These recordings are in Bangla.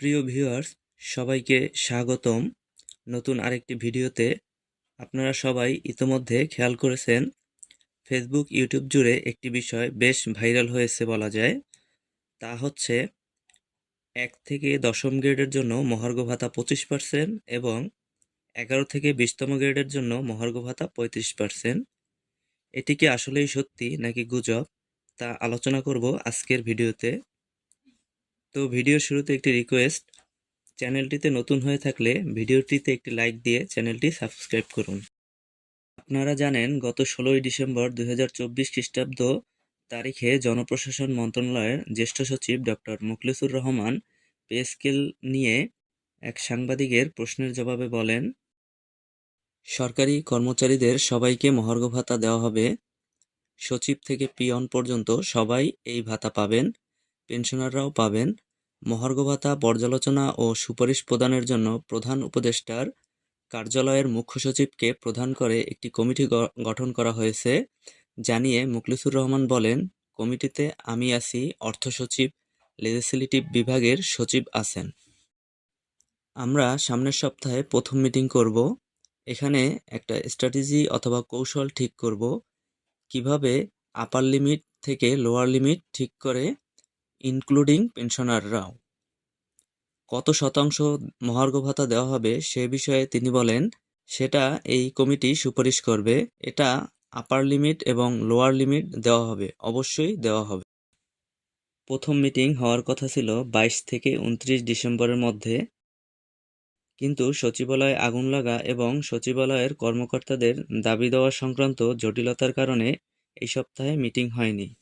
প্রিয় ভিউয়ার্স সবাইকে স্বাগতম। নতুন আরেকটি ভিডিওতে আপনারা সবাই ইতোমধ্যে খেয়াল করেছেন ফেসবুক ইউটিউব জুড়ে একটি বিষয় বেশ ভাইরাল হয়েছে বলা যায়। তা হচ্ছে, এক থেকে দশম গ্রেডের জন্য মহার্ঘ ভাতা পঁচিশ পার্সেন্ট এবং এগারো থেকে বিশতম গ্রেডের জন্য মহার্ঘ ভাতা পঁয়ত্রিশ পার্সেন্ট এটি কি আসলেই সত্যি নাকি গুজব? তা আলোচনা করব আজকের ভিডিওতে। তো ভিডিওর শুরুতে একটি রিকোয়েস্ট চ্যানেলটিতে নতুন হয়ে থাকলে ভিডিওটিতে একটি লাইক দিয়ে চ্যানেলটি সাবস্ক্রাইব করুন। আপনারা জানেন, গত ষোলোই ডিসেম্বর দু হাজার চব্বিশ খ্রিস্টাব্দ তারিখে জনপ্রশাসন মন্ত্রণালয়ের জ্যেষ্ঠ সচিব doctor Mukhlisur Rahman pay scale নিয়ে এক সাংবাদিকের প্রশ্নের জবাবে বলেন, সরকারি কর্মচারীদের সবাইকে মহার্ঘ ভাতা দেওয়া হবে। সচিব থেকে পিয়ন পর্যন্ত সবাই এই ভাতা পাবেন। পেনশনাররাও পাবেন। মহার্ঘ ভাতা, পর্যালোচনা ও সুপারিশ প্রদানের জন্য প্রধান উপদেষ্টার কার্যালয়ের মুখ্য সচিবকে প্রধান করে একটি কমিটি গঠন করা হয়েছে। জানিয়ে মুখলিসুর রহমান বলেন, কমিটিতে আমি আছি, অর্থ সচিব লেজিসলেটিভ বিভাগের সচিব আছেন। আমরা সামনের সপ্তাহে প্রথম মিটিং করব। এখানে একটা স্ট্র্যাটেজি অথবা কৌশল ঠিক করব। কীভাবে আপার লিমিট থেকে লোয়ার লিমিট ঠিক করে ইনক্লুডিং পেনশনাররাও। কত শতাংশ মহার্ঘ ভাতা দেওয়া হবে সে বিষয়ে তিনি বলেন, সেটা এই কমিটি সুপারিশ করবে। এটা আপার লিমিট এবং লোয়ার লিমিট দেওয়া হবে। অবশ্যই দেওয়া হবে। প্রথম মিটিং হওয়ার কথা ছিল বাইশ থেকে উনত্রিশ ডিসেম্বরের মধ্যে। কিন্তু সচিবালয়ে আগুন লাগা এবং সচিবালয়ের কর্মকর্তাদের দাবি দেওয়া সংক্রান্ত জটিলতার কারণে এই সপ্তাহে মিটিং হয়নি।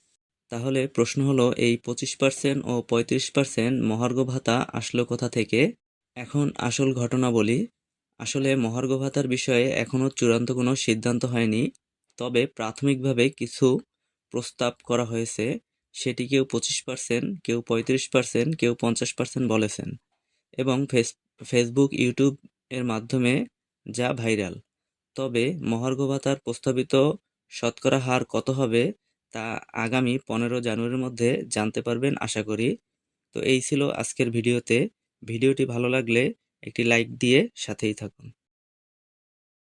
তাহলে প্রশ্ন হলো, এই পঁচিশ পার্সেন্ট ও পঁয়ত্রিশ পার্সেন্ট মহার্ঘ ভাতা আসলো কোথা থেকে? এখন আসল ঘটনা বলি। আসলে মহার্ঘ ভাতার বিষয়ে এখনও চূড়ান্ত কোনো সিদ্ধান্ত হয়নি। তবে প্রাথমিকভাবে কিছু প্রস্তাব করা হয়েছে। সেটি কেউ পঁচিশ পার্সেন্ট কেউ পঁয়ত্রিশ পার্সেন্ট কেউ পঞ্চাশ পার্সেন্ট বলেছেন। এবং ফেস, ফেসবুক, ইউটিউব এর মাধ্যমে যা ভাইরাল। তবে মহার্ঘ ভাতার প্রস্তাবিত শতকরা হার কত হবে? তা আগামী পনেরো জানুয়ারির মধ্যে জানতে পারবেন, আশা করি। তো এই ছিল আজকের ভিডিওতে। ভিডিওটি ভালো লাগলে একটি লাইক দিয়ে সাথেই থাকুন।